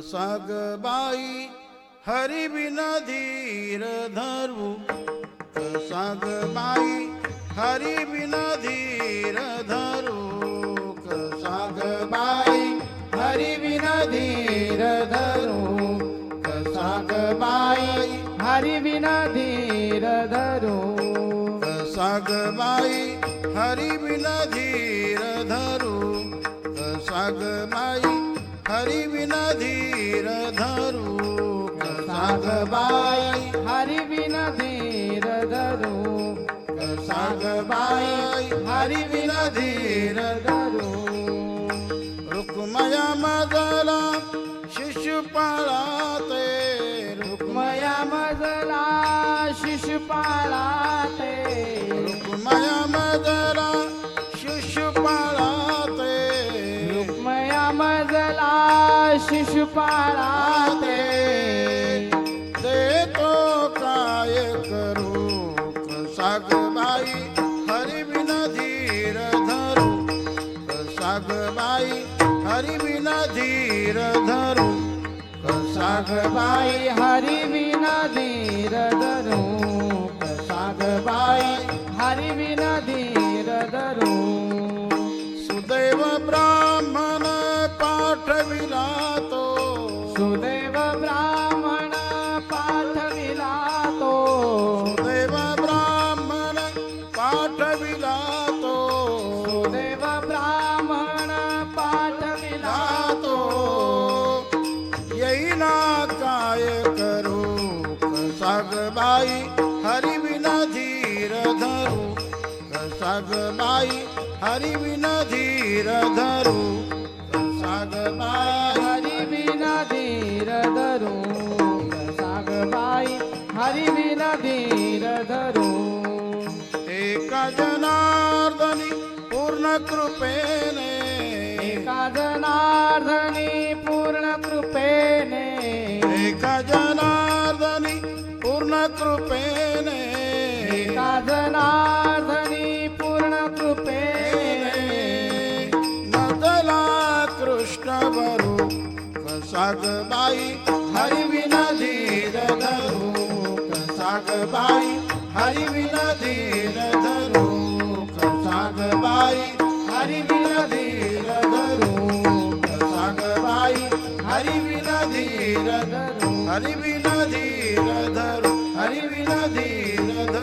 कसाग बाई हरी बिना धीर धरू। कसाग बाई हरी बिना धीर धरू। कसाग बाई हरी बिना धीर धरू। कसाग बाई हरी बिना धीर धरू। सग बाई हरी बिना धीर धरू। कसाग बाई हरी बिना धीर धरू कसाग बाई। हरी विना धीर धरू कसाग बाई। हरी बिना धीर धरू रुक्मया मजला शिशुपाळा ते मया मजला शिशुपाळा शिशुपाळा ते देतो काय करू कसाग बाई हरी बिना धीर धरू कसाग बाई हरी बिना धीर धरू कसाग बाई बाई हरी विना धीर धरू कसाग बाई हरी विना धीर धरू कसाग बाई हरी विना धीर धरू। कसाग बाई हरी विना धीर धरू। कसाग बाई हरी विना धीर धरू। साग बाई हरी विना धीर धरू। एका जनार्दनी पूर्ण कृपेने। एका जनार्दनी पूर्ण कृपेने। एका पूर्ण कृपेने. जनार्दनी पूर्ण कृपेने. नदला कृष्ण वरू कसाग बाई हरी विना धीर धरू कसाग बाई हरी विना धीर धरू कसाग बाई हरी विना धीर धरू कसाग बाई हरी विना धीर धरू हरी विना धीर धरू हरी विना धीर धरू